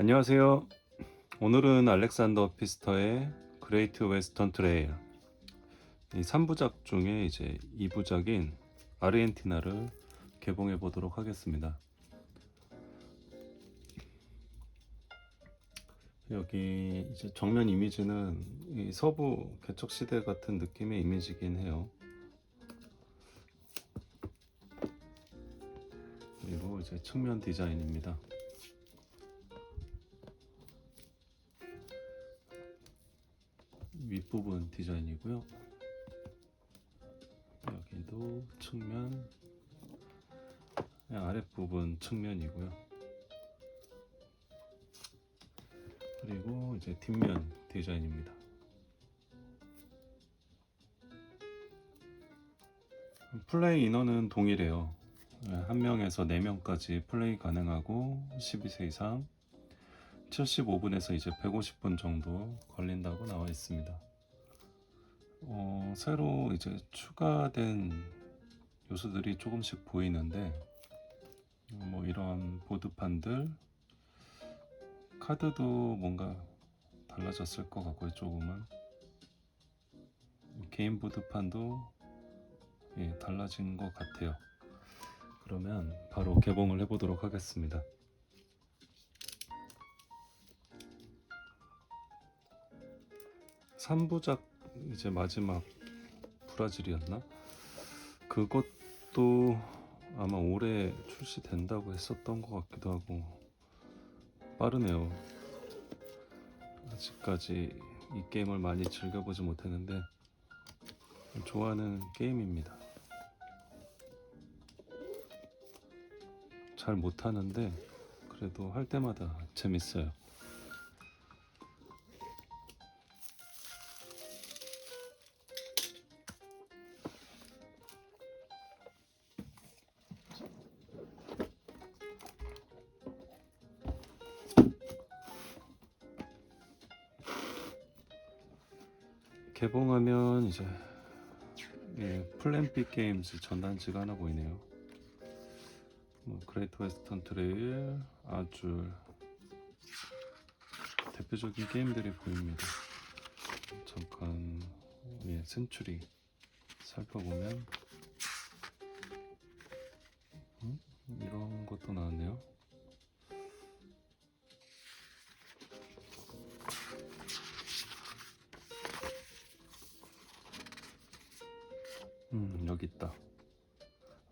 안녕하세요. 오늘은 알렉산더 피스터의 그레이트 웨스턴 트레일 이 3부작 중에 이제 2부작인 아르헨티나를 개봉해 보도록 하겠습니다. 여기 이제 정면 이미지는 이 서부 개척 시대 같은 느낌의 이미지긴 해요. 그리고 이제 측면 디자인입니다. 윗부분 디자인이고요. 여기도 측면, 아랫부분 측면이고요. 그리고 이제 뒷면 디자인입니다. 플레이 인원은 동일해요. 네, 한 명에서 4명까지 플레이 가능하고 12세 이상 75분에서 이제 150분 정도 걸린다고 나와 있습니다. 어, 새로 이제 추가된 요소들이 조금씩 보이는데 뭐 이런 보드판들 카드도 뭔가 달라졌을 것 같고요 조금은. 개인 보드판도 예, 달라진 것 같아요. 그러면 바로 개봉을 해보도록 하겠습니다 3부작 이제 마지막 브라질이었나? 그것도 아마 올해 출시된다고 했었던 것 같기도 하고 빠르네요. 아직까지 이 게임을 많이 즐겨보지 못했는데 좋아하는 게임입니다. 잘 못하는데 그래도 할 때마다 재밌어요. 개봉하면 이제 예, 플랜 B 게임즈 전단지가 하나 보이네요. 뭐 그레이트 웨스턴 트레일, 아줄 대표적인 게임들이 보입니다. 잠깐 예, 센츄리 살펴보면 음? 이런 것도 나왔네요. 여기 있다.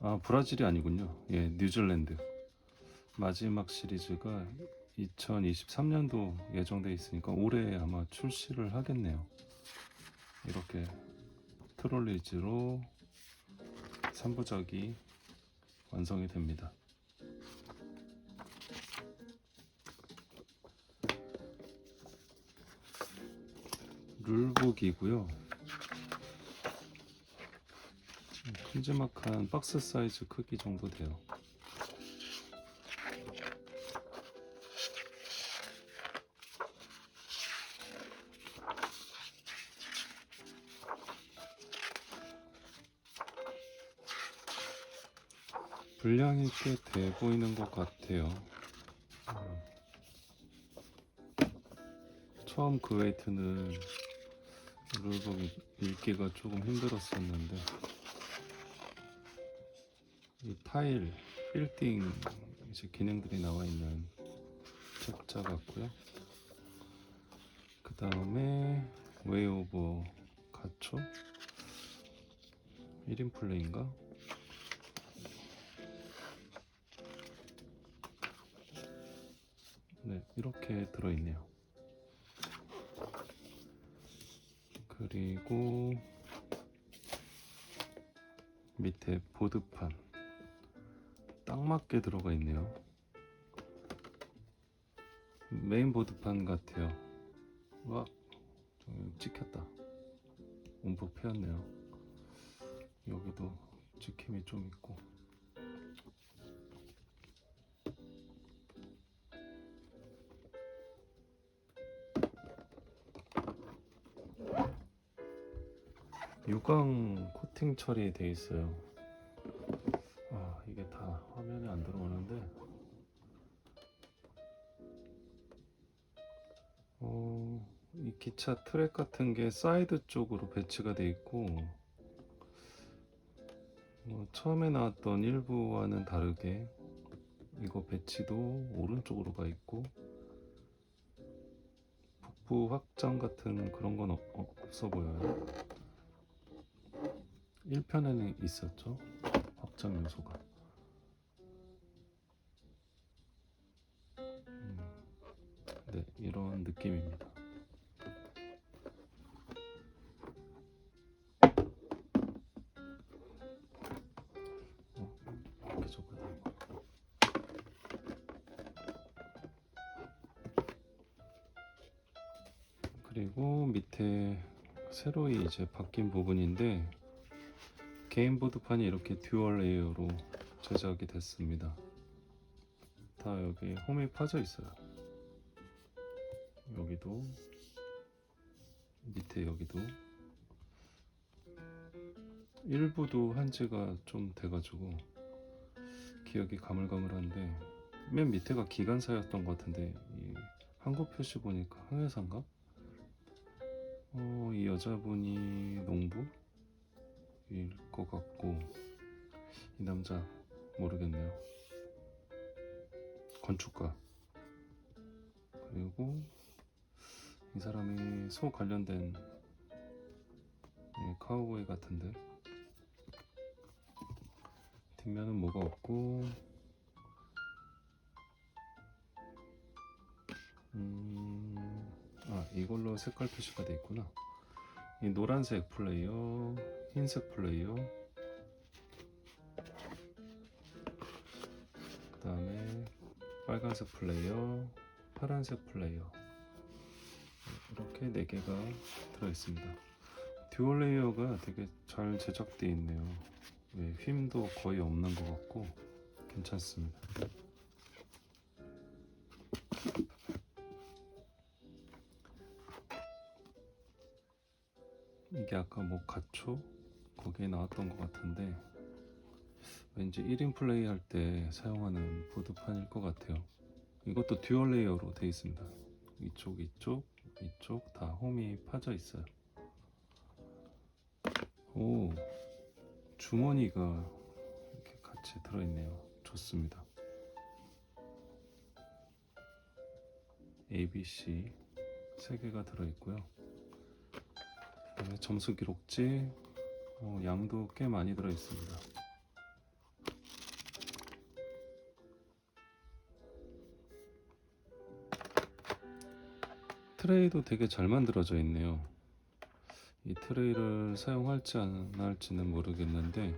아, 브라질이 아니군요. 예, 뉴질랜드. 마지막 시리즈가 2023년도 예정돼 있으니까 올해 아마 출시를 하겠네요. 이렇게 트롤리즈로 3부작이 완성이 됩니다. 룰북이고요. 큼지막한 박스 사이즈 크기 정도 돼요. 분량이 꽤 돼 보이는 것 같아요. 음. 처음 그 웨이트는 룰북 읽기가 조금 힘들었었는데 이 타일, 빌딩 이제 기능들이 나와 있는 책자 같고요. 그 다음에 웨이 오브 가초 1인 플레이인가? 네, 이렇게 들어있네요. 그리고 밑에 보드판 딱 맞게 들어가 있네요. 메인보드판 같아요. 와, 좀 찍혔다. 움푹 패였네요. 여기도 찍힘이 좀 있고. 유광 코팅 처리돼 있어요. 화면에 안 들어오는데 어, 이 기차 트랙 같은 게 사이드 쪽으로 배치가 돼 있고 어, 처음에 나왔던 일부와는 다르게 이거 배치도 오른쪽으로 가 있고 북부 확장 같은 그런 건 없, 없- 없어 보여요. 1편에는 있었죠. 확장 요소가. 이런 느낌입니다. 어. 그리고 밑에 새로이 이제 바뀐 부분인데 게임보드판이 이렇게 듀얼 레이어로 제작이 됐습니다. 다 여기 홈이 파져 있어요. 여기도 밑에 여기도 일부도 한 지가 좀 돼가지고 기억이 가물가물한데 맨 밑에가 기관사였던 것 같은데 이 한국 표시 보니까 항해사인가? 어, 이 여자분이 농부일 것 같고 이 남자 모르겠네요. 건축가 그리고 이 사람이 소 관련된 예, 카우보이 같은데? 뒷면은 뭐가 없고 음, 아 이걸로 색깔 표시가 돼 있구나. 이 노란색 플레이어 흰색 플레이어 그 다음에 빨간색 플레이어 파란색 플레이어 이렇게 네 개가 들어 있습니다. 듀얼 레이어가 되게 잘 제작되어 있네요. 네, 휨도 거의 없는 것 같고 괜찮습니다. 이게 아까 뭐 가초? 거기에 나왔던 것 같은데 왠지 1인 플레이 할 때 사용하는 보드판일 것 같아요. 이것도 듀얼 레이어로 되어 있습니다. 이쪽 이쪽 이쪽 다 홈이 파져 있어요. 오 주머니가 이렇게 같이 들어있네요. 좋습니다. ABC 세 개가 들어있고요. 그다음에 점수 기록지 어, 양도 꽤 많이 들어있습니다 트레이도 되게 잘 만들어져 있네요. 이 트레이를 사용할지 안 할지는 모르겠는데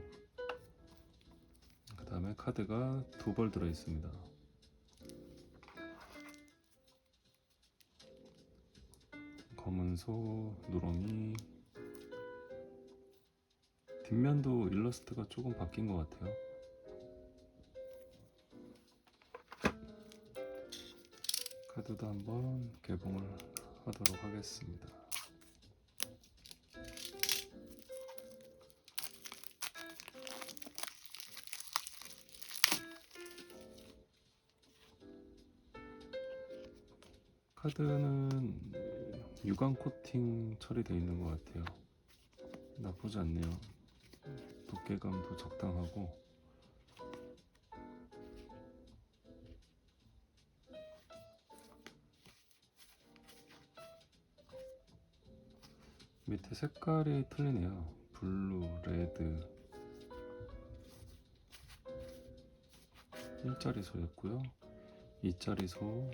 그 다음에 카드가 두 벌 들어 있습니다. 검은 소, 누렁이 뒷면도 일러스트가 조금 바뀐 것 같아요. 카드도 한번 개봉을 하도록 하겠습니다. 카드는 유광 코팅 처리되어 있는 것 같아요. 나쁘지 않네요. 두께감도 적당하고 색깔이 틀리네요. 블루, 레드. 1짜리 소였고요. 2짜리 소.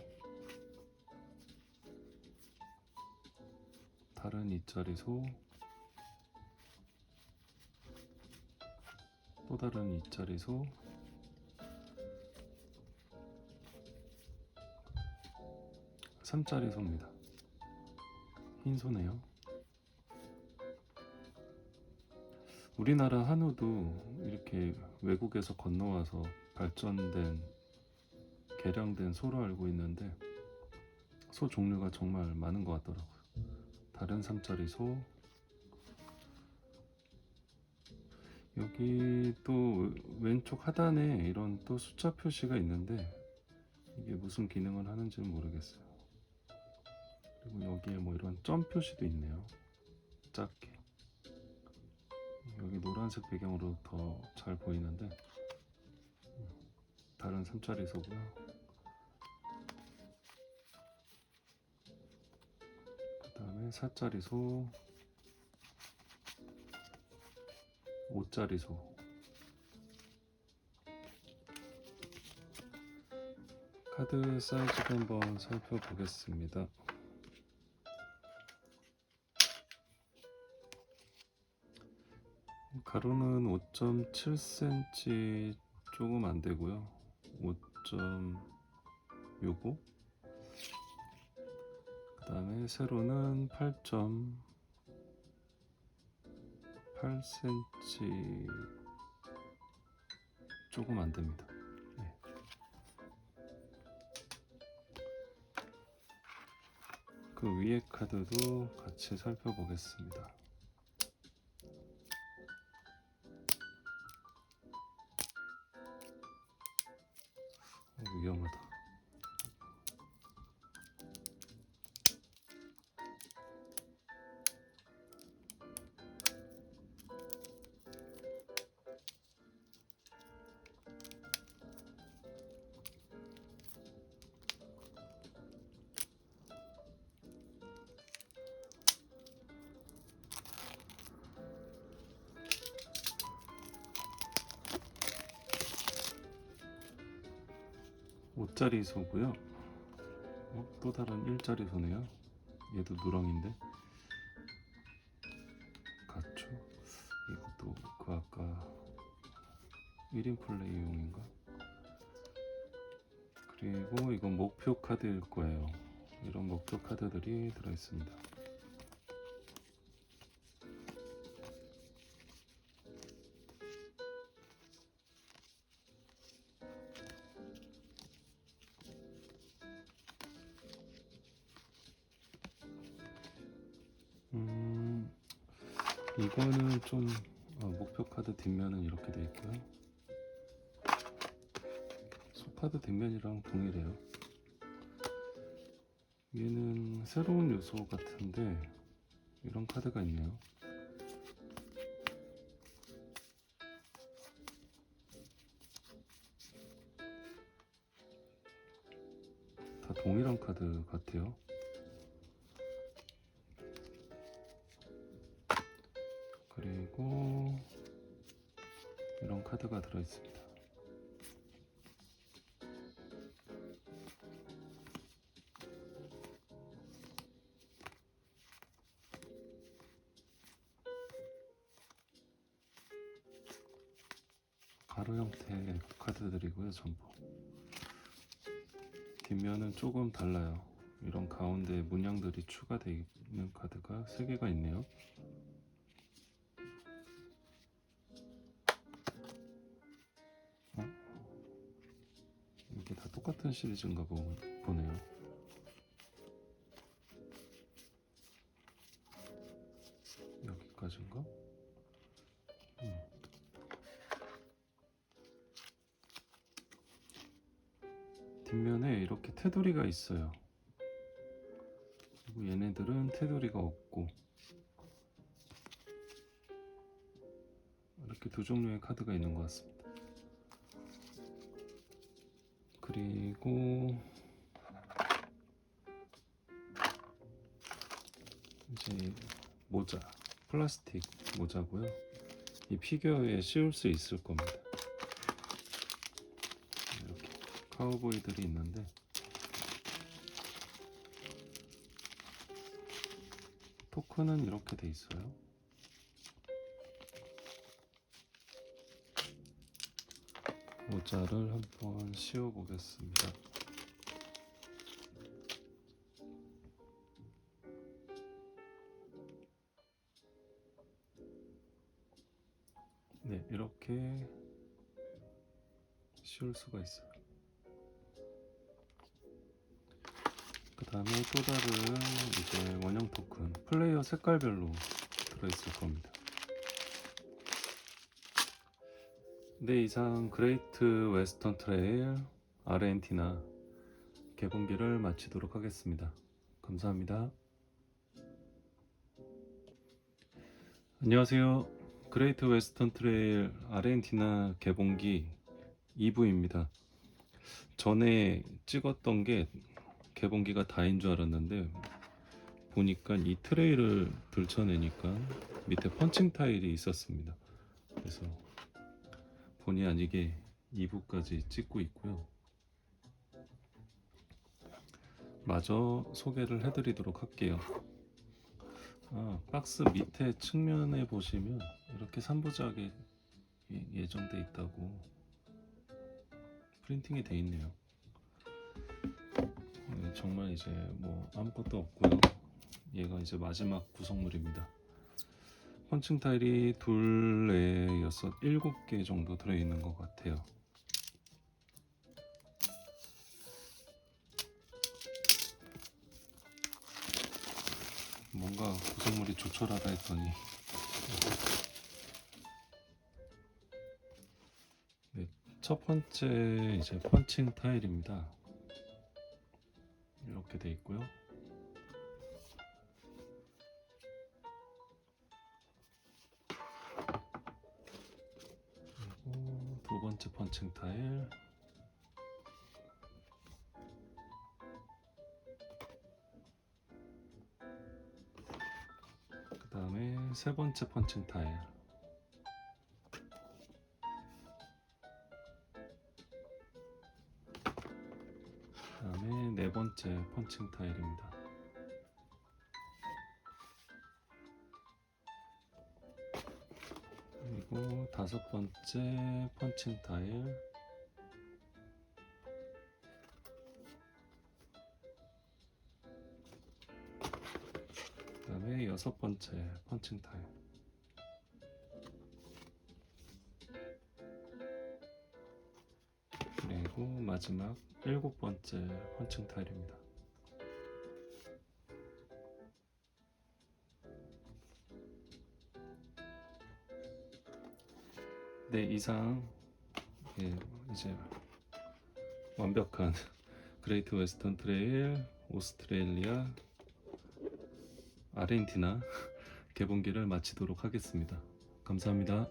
다른 2짜리 소. 또 다른 2짜리 소. 삼짜리 소입니다. 흰 소네요. 우리나라 한우도 이렇게 외국에서 건너와서 발전된 개량된 소로 알고 있는데 소 종류가 정말 많은 것 같더라고요. 다른 삼짜리 소 여기 또 왼쪽 하단에 이런 또 숫자 표시가 있는데 이게 무슨 기능을 하는지는 모르겠어요. 그리고 여기에 뭐 이런 점 표시도 있네요. 작게. 여기 노란색 배경으로 더 잘 보이는데 음, 다른 3짜리소고요. 그 다음에 4짜리소 5짜리소 카드 사이즈도 한번 살펴보겠습니다. 가로는 5.7cm 조금 안 되고요. 5.65. 그 다음에 세로는 8.8cm 조금 안 됩니다. 네. 그 위에 카드도 같이 살펴보겠습니다. объем этого. 5자리 소고요. 어, 또 다른 1짜리 소네요. 얘도 누렁인데. 가초. 이것도 그 아까 1인 플레이용인가? 그리고 이건 목표 카드일 거예요. 이런 목표 카드들이 들어있습니다. 이거는 좀 어, 목표 카드 뒷면은 이렇게 돼 있고요. 소카드 뒷면이랑 동일해요. 얘는 새로운 요소 같은데 이런 카드가 있네요. 다 동일한 카드 같아요. 이런 카드가 들어 있습니다. 가로 형태의 카드들이고요, 전부. 뒷면은 조금 달라요. 이런 가운데 문양들이 추가되어 있는 카드가 3개가 있네요. 이게 다 똑같은 시리즈인가 보, 보네요. 여기까지인가? 음. 뒷면에 이렇게 테두리가 있어요. 그리고 얘네들은 테두리가 없고 이렇게 두 종류의 카드가 있는 것 같습니다. 그리고 이제 모자 플라스틱 모자고요. 이 피규어에 씌울 수 있을 겁니다. 이렇게 카우보이들이 있는데 토크는 이렇게 돼 있어요 모자를 한번 씌워 보겠습니다. 네, 이렇게 씌울 수가 있어요. 그 다음에 또 다른 이제 원형 토큰 플레이어 색깔별로 들어있을 겁니다. 네, 이상 그레이트 웨스턴 트레일 아르헨티나 개봉기를 마치도록 하겠습니다. 감사합니다. 안녕하세요. 그레이트 웨스턴 트레일 아르헨티나 개봉기 2부입니다. 전에 찍었던 게 개봉기가 다인 줄 알았는데 보니까 이 트레일을 들춰내니까 밑에 펀칭 타일이 있었습니다. 그래서 본의 아니게 2부까지 찍고 있고요. 마저 소개를 해드리도록 할게요. 아, 박스 밑에 측면에 보시면 이렇게 3부작이 예정돼 있다고 프린팅이 돼 있네요. 네, 정말 이제 뭐 아무것도 없고요. 얘가 이제 마지막 구성물입니다. 펀칭 타일이 둘, 넷, 여섯, 일곱 개 정도 들어있는 것 같아요. 뭔가 구성물이 조촐하다 했더니 네, 첫 번째 이제 펀칭 타일입니다. 이렇게 돼 있고요. 펀칭 타일. 그 다음에 세 번째 펀칭 타일. 그 다음에 네 번째 펀칭 타일입니다. 그리고 다섯 번째 펀칭 타일. 그 다음에 여섯 번째 펀칭 타일. 그리고 마지막 일곱 번째 펀칭 타일입니다. 네, 이상 예, 이제 완벽한 그레이트 웨스턴 트레일 오스트레일리아 아르헨티나 개봉기를 마치도록 하겠습니다. 감사합니다.